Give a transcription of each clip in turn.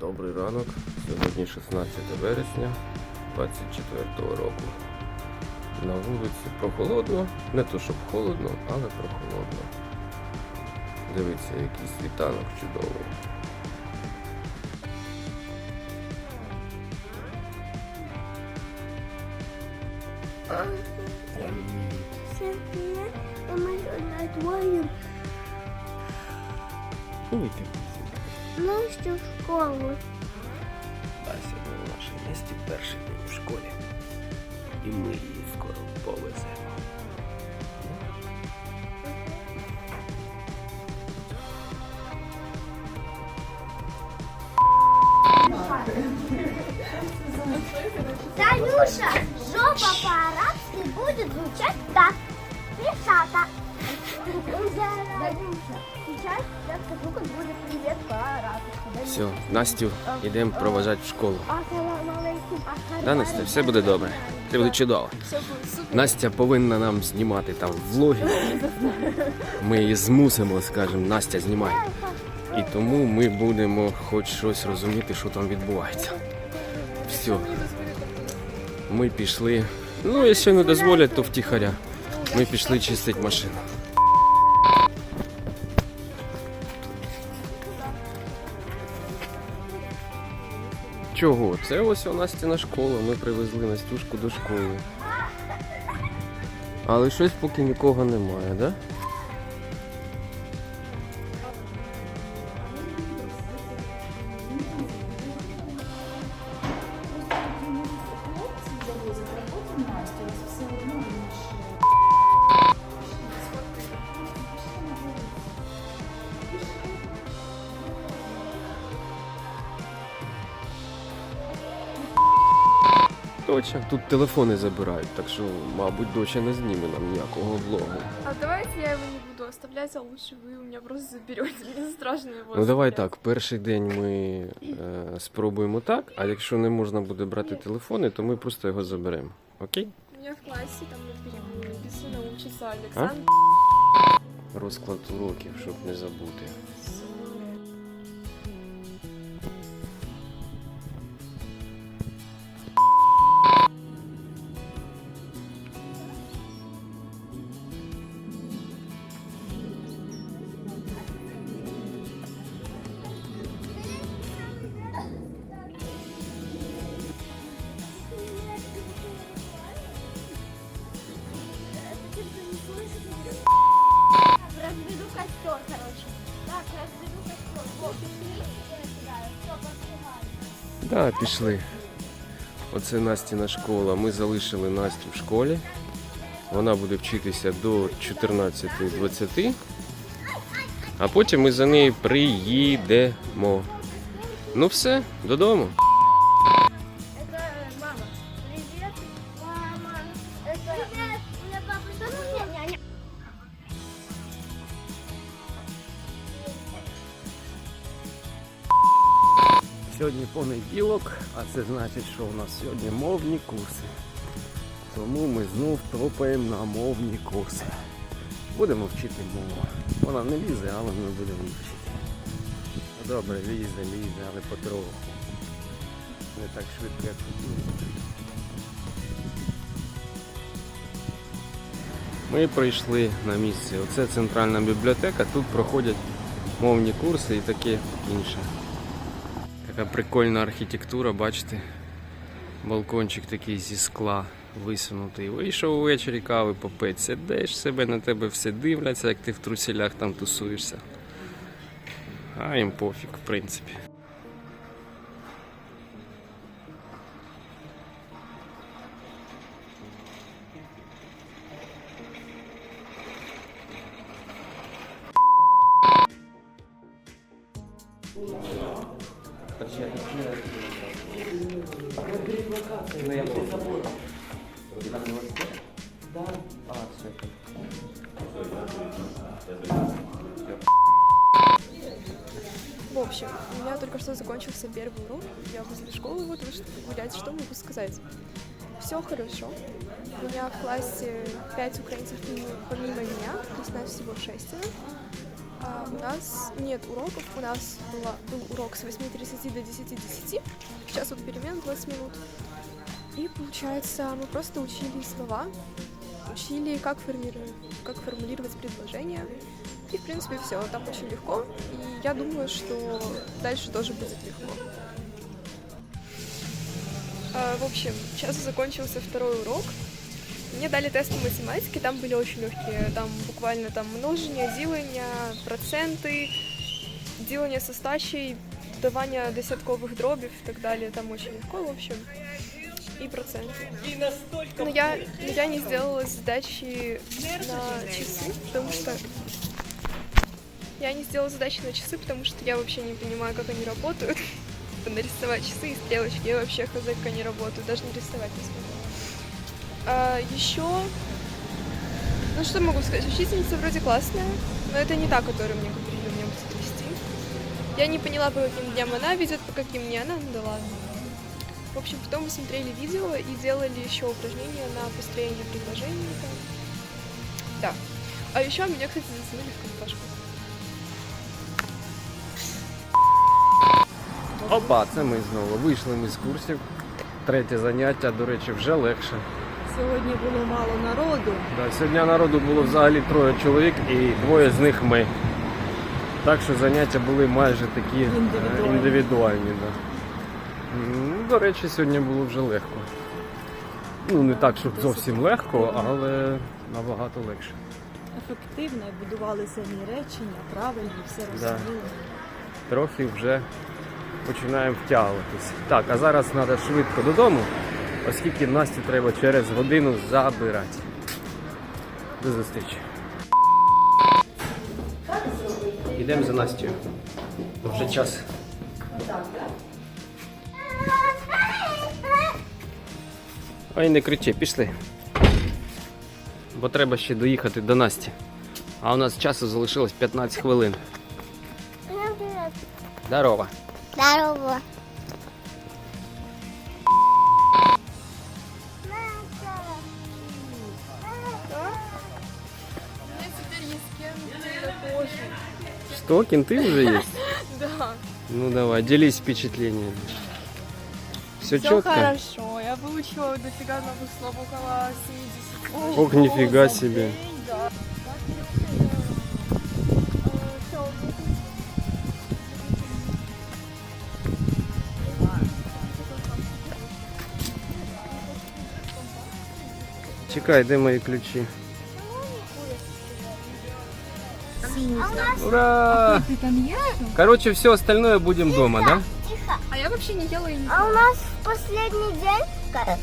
Добрий ранок. Сьогодні 16 вересня 24 року. На вулиці прохолодно. Не то щоб холодно, але прохолодно. Дивіться, який світанок чудовий. Двоє Уйти. ну що в школу. А сьогодні в нашій місті перший день у школі. І ми її скоро повеземо. Танюша, жопа по-арабски будет звучать так. Все, Настю, йдемо проважати в школу. Настя, все буде добре. Все буде чудово. Настя повинна нам знімати там влоги. Ми її змусимо, скажемо, Настя знімай. І тому ми будемо хоч щось розуміти, що там відбувається. Все. Ми пішли. Ну, якщо не дозволять, то втіхаря. Ми пішли чистити машину. Чого? Це ось у Настіна школа. Ми привезли Настюшку до школи. Але щось поки нікого немає, да? Точно. Тут телефони забирають, так що, мабуть, доча не зніме нам ніякого влогу. А давайте я его не буду оставлять, а лучше вы у меня просто заберете. Мне страшно его Ну давай так, перший день ми е, спробуємо так, а якщо не можна буде брати телефони, то ми просто його заберемо. Окей? У меня в классе там написано учится Александр. Розклад уроків, щоб не забути. Костер. да. Так, пішли. Оце Настіна школа. Ми залишили Настю в школі. Вона буде вчитися до 14.20. А потім ми за нею приїдемо. Ну все, додому. Сьогодні понеділок, а це значить, що у нас сьогодні мовні курси. Тому ми знов топаємо на мовні курси. Будемо вчити мову. Вона не лізе, але ми будемо вчити. Ну, Добре, лізе, лізе, але потроху. Не так швидко, як хотілося. Ми прийшли на місце. Оце центральна бібліотека, тут проходять мовні курси і таке інше. Така прикольна архітектура, бачите? Балкончик такий зі скла висунутий. Вийшов увечері кави попити, сидиш себе, на тебе все дивляться, як ти в труселях там тусуєшся. А їм пофіг, в принципі. В общем, у меня только что закончился первый урок. Я возле школы вот вышла гулять. Что могу сказать? Все хорошо. У меня в классе 5 украинцев помимо меня, то есть нас всего шестеро. А у нас нет уроков, у нас была, был урок с 8.30 до 10.10, сейчас вот перемен 20 минут. И получается, мы просто учили слова, учили, как, формиру- как формулировать предложения. И, в принципе, все. Там очень легко. И я думаю, что дальше тоже будет легко. А, в общем, сейчас закончился второй урок. Мне дали тест по математике, там были очень легкие. Там буквально там множення, ділення, проценти, ділення со стачей, давання десяткових дробів и так далее. Там очень легко, в общем. И проценты. Но я, но я не сделала задачи на часы, потому что я не сделала задачи на часы, потому что я вообще не понимаю, как они работают. Типа нарисовать часы и стрелочки. Я вообще хз, как они работают, даже нарисовать не смогу. А, еще... Ну что могу сказать? Учительница вроде классная, но это не та, которую мне говорили, мне будет вести. Я не поняла, по каким дням она ведет, по каким не она, ну да ладно. В общем, потом мы смотрели видео и делали еще упражнения на построение предложений. там. Да. А еще меня, кстати, засунули в компашку. Опа, це ми знову вийшли ми з курсів. Третє заняття, до речі, вже легше. Сьогодні було мало народу. Да, сьогодні народу було взагалі троє чоловік і двоє з них ми. Так що заняття були майже такі е, Індивідуальні. індивідуальні да. М, До речі, сьогодні було вже легко. Ну, не так, щоб зовсім легко, але набагато легше. Ефективно будували самі речення, правильні, все Да. Трохи вже починаємо втягуватись. Так, а зараз треба швидко додому, оскільки Насті треба через годину забирати. До зустрічі. Йдемо за Настю. Вже час. Ой, не кричи, пішли. Бо треба ще доїхати до Насті. А у нас часу залишилось 15 хвилин. Здорово. Здорово. Что, кенты уже есть? Да. Ну давай, делись впечатлениями. Все Все четко? хорошо. Я выучила дофига новых слов, около 70. Ох, нифига себе. Да. Чекай, де мої ключі? Ура! Ти там є? Короче, все остальное будем дома, да? А я вообще не ела и не А у нас в последний день ка-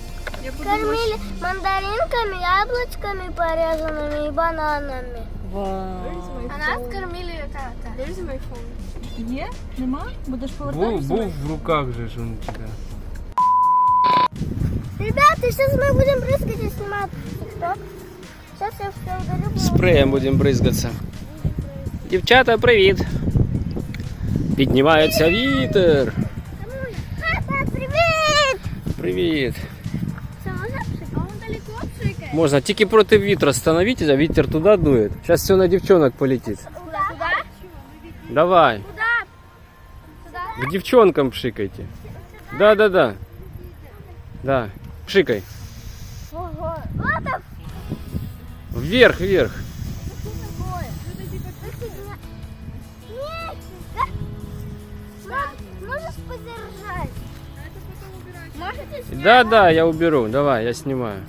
Я буду кормили мандаринками, яблочками порезанными и бананами. Вау. А нас кормили это. Where is my phone? Є? Нема? Будеш Був, повертатися? був в руках же ж он тебе. Ребята, сейчас мы будем прыскать и снимать тикток. Сейчас я все удалю. Спреєм будемо бризгатися. Дівчата, привіт! Піднімається вітер. Папа, привет! Привіт. Все, можно пшикать? А он далеко пшикает? Можна тільки проти вітра становитесь, а вітер туди дує. Зараз все на дівчонок полетить. Куда? Куда? Давай. Куда? Сюда? К девчонкам пшикайте. Да, да, да. Да. Пшикай. Ого. Вот так. Вверх, вверх. Да, да, я уберу. Давай, я снимаю.